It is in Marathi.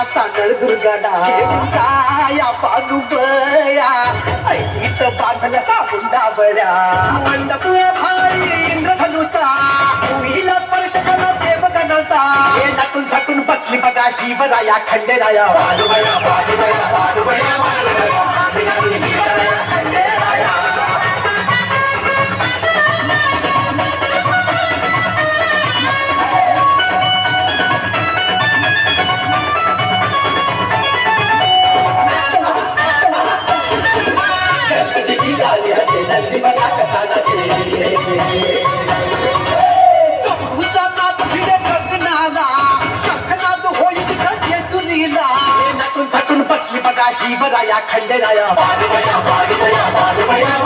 आला सादळ दुर्गडा जाया पादुबया ऐकीत बांधला साबून डाबड्या मंडप भाई इंद्रधनुचा. उईला स्पर्श करा देवगणाचा. हे टाकून थाटून बसली बघा जीवराया खंडेराया. वालुबया वालुबया भराया खंडराया बालगया आया